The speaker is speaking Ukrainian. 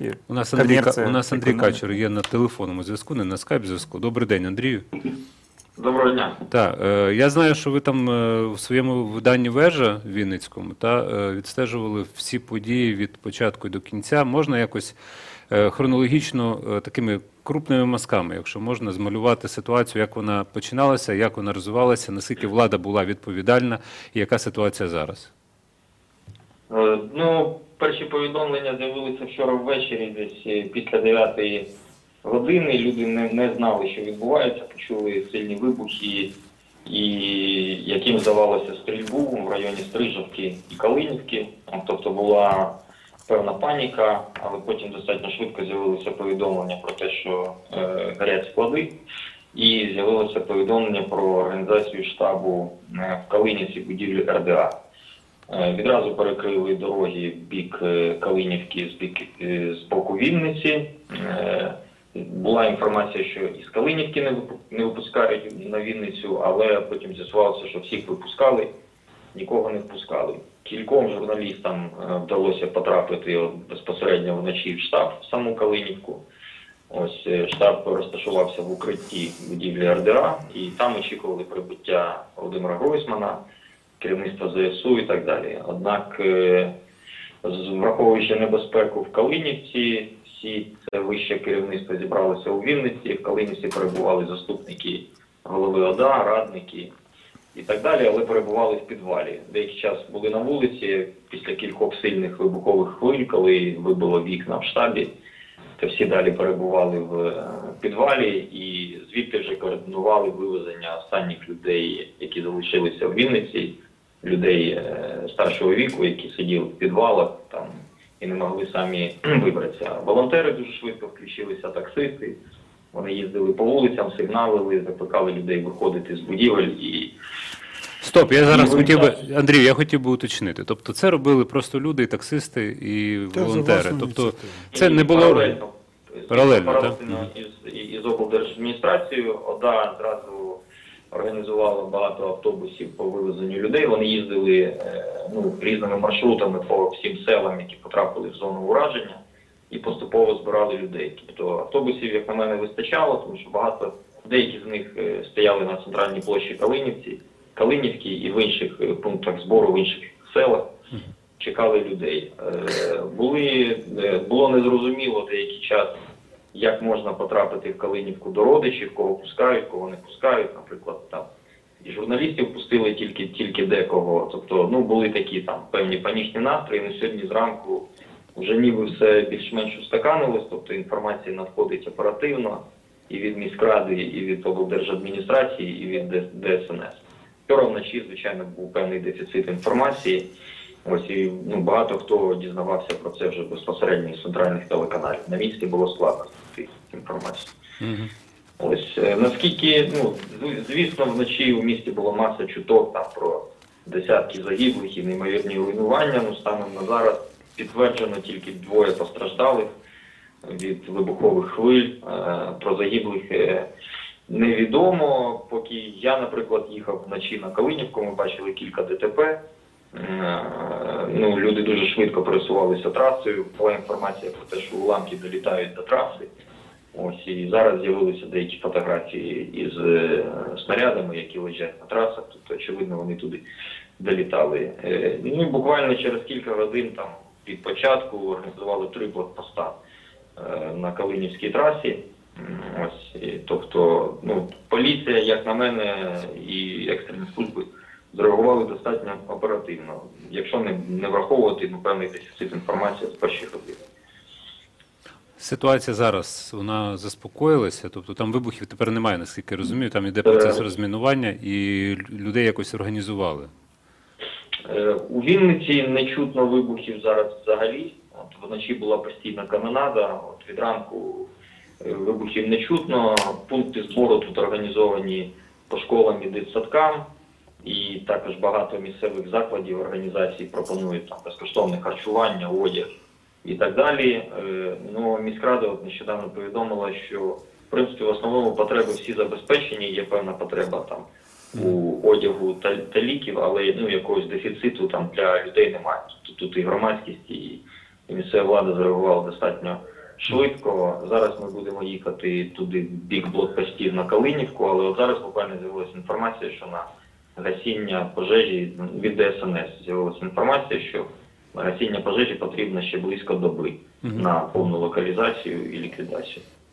І У нас Андрій, у нас Андрій економіка. Качур є на телефонному зв'язку, не на скайп зв'язку. Добрий день, Андрію. Доброго дня. Так, е, я знаю, що ви там е, в своєму виданні Вежа Вінницькому та е, відстежували всі події від початку до кінця. Можна якось е, хронологічно е, такими крупними мазками, якщо можна, змалювати ситуацію, як вона починалася, як вона розвивалася, наскільки влада була відповідальна і яка ситуація зараз? Е, Ну, перші повідомлення з'явилися вчора ввечері, десь е, після 9 години. Люди не, не знали, що відбувається, почули сильні вибухи, і яким здавалося стрільбу в районі Стрижівки і Калинівки. Тобто була певна паніка, але потім достатньо швидко з'явилося повідомлення про те, що е, горять склади. І з'явилося повідомлення про організацію штабу е, в Калинівці будівлі РДА. Е, Відразу перекрили дороги в бік е, Калинівки, з бік е, з боку Вінниці. Була інформація, що із Калинівки не випу- випускають на Вінницю, але потім з'ясувалося, що всіх випускали, нікого не впускали. Кільком журналістам вдалося потрапити безпосередньо вночі в штаб в саму Калинівку. Ось штаб розташувався в укритті будівлі РДА, і там очікували прибуття Володимира Гройсмана, керівництва ЗСУ і так далі. Однак, е, враховуючи небезпеку в Калинівці, всі це вище керівництво зібралося у Вінниці. В Калинівці перебували заступники голови ОДА, радники і так далі, але перебували в підвалі. Деякий час були на вулиці після кількох сильних вибухових хвиль, коли вибило вікна в штабі. То всі далі перебували в е, підвалі і звідти вже координували вивезення останніх людей, які залишилися в Вінниці, людей е, старшого віку, які сиділи в підвалах там і не могли самі вибратися. Волонтери дуже швидко включилися, таксисти. Вони їздили по вулицям, сигналили, закликали людей виходити з будівель і Стоп, я зараз хотів би. Андрій, я хотів би уточнити. Тобто це робили просто люди, і таксисти і волонтери. Тобто це І не було паралельно, Паралельно, паралельно так? із, із облдержадміністрацією. ОДА зразу організувала багато автобусів по вивезенню людей. Вони їздили е, ну, різними маршрутами по всім селам, які потрапили в зону ураження, і поступово збирали людей. Тобто автобусів, як на мене, вистачало, тому що багато деякі з них е, стояли на центральній площі Калинівці, Калинівки і в інших е, пунктах збору, в інших селах чекали людей. Були, було незрозуміло деякий час, можна потрапити в Калинівку до родичів, кого пускають, кого не пускають, наприклад, там. І журналістів пустили тільки, тільки декого. Тобто, ну були такі там певні панічні настрої. На сьогодні зранку вже ніби все більш-менш устаканилось, тобто інформація надходить оперативно і від міськради, і від облдержадміністрації, і від ДСНС. Вчора вночі, звичайно, був певний дефіцит інформації. Ось і ну, багато хто дізнавався про це вже безпосередньо із центральних телеканалів. На місці було складно знайти інформацію. Мгм. Ось е, наскільки, ну звісно, вночі у місті було маса чуток там про десятки загиблих і неймовірні руйнування. Ну станом на зараз підтверджено тільки двоє постраждалих від вибухових хвиль. Е, Про загиблих е, невідомо. Поки я, наприклад, їхав вночі на Калинівку, ми бачили кілька ДТП. Е, Ну, люди дуже швидко пересувалися трасою. Була інформація про те, що уламки долітають до траси. Ось і зараз з'явилися деякі фотографії із е, снарядами, які лежать на трасах. Тобто, очевидно, вони туди долітали. Е, ну буквально через кілька годин там від початку організували три блокпоста на Калинівській трасі. Ось, і, тобто, ну, поліція, як на мене, і екстрені служби зреагували достатньо оперативно. Якщо не, не враховувати ну, певний дефіцит інформації з перших годин. Ситуація зараз вона заспокоїлася, тобто там вибухів тепер немає, наскільки я розумію. Там іде процес Е. розмінування і людей якось організували. Е, У Вінниці не чутно вибухів зараз взагалі. От вночі була постійна канонада. От від ранку вибухів не чутно. Пункти збору тут організовані по школам і дитсадкам. І також багато місцевих закладів організацій пропонують там безкоштовне харчування, одяг і так далі. Е, Ну, міськрада от нещодавно повідомила, що в принципі в основному потреби всі забезпечені. Є певна потреба там у одягу та, та ліків, але ну якогось дефіциту там для людей немає. Тобто тут і громадськість, і і місцева влада зреагувала достатньо швидко. Зараз ми будемо їхати туди в бік блокпостів на Калинівку, але от зараз буквально з'явилася інформація, що на гасіння пожежі від ДСНС з'явилася інформація, що гасіння пожежі потрібно ще близько доби Мгм. на повну локалізацію і ліквідацію.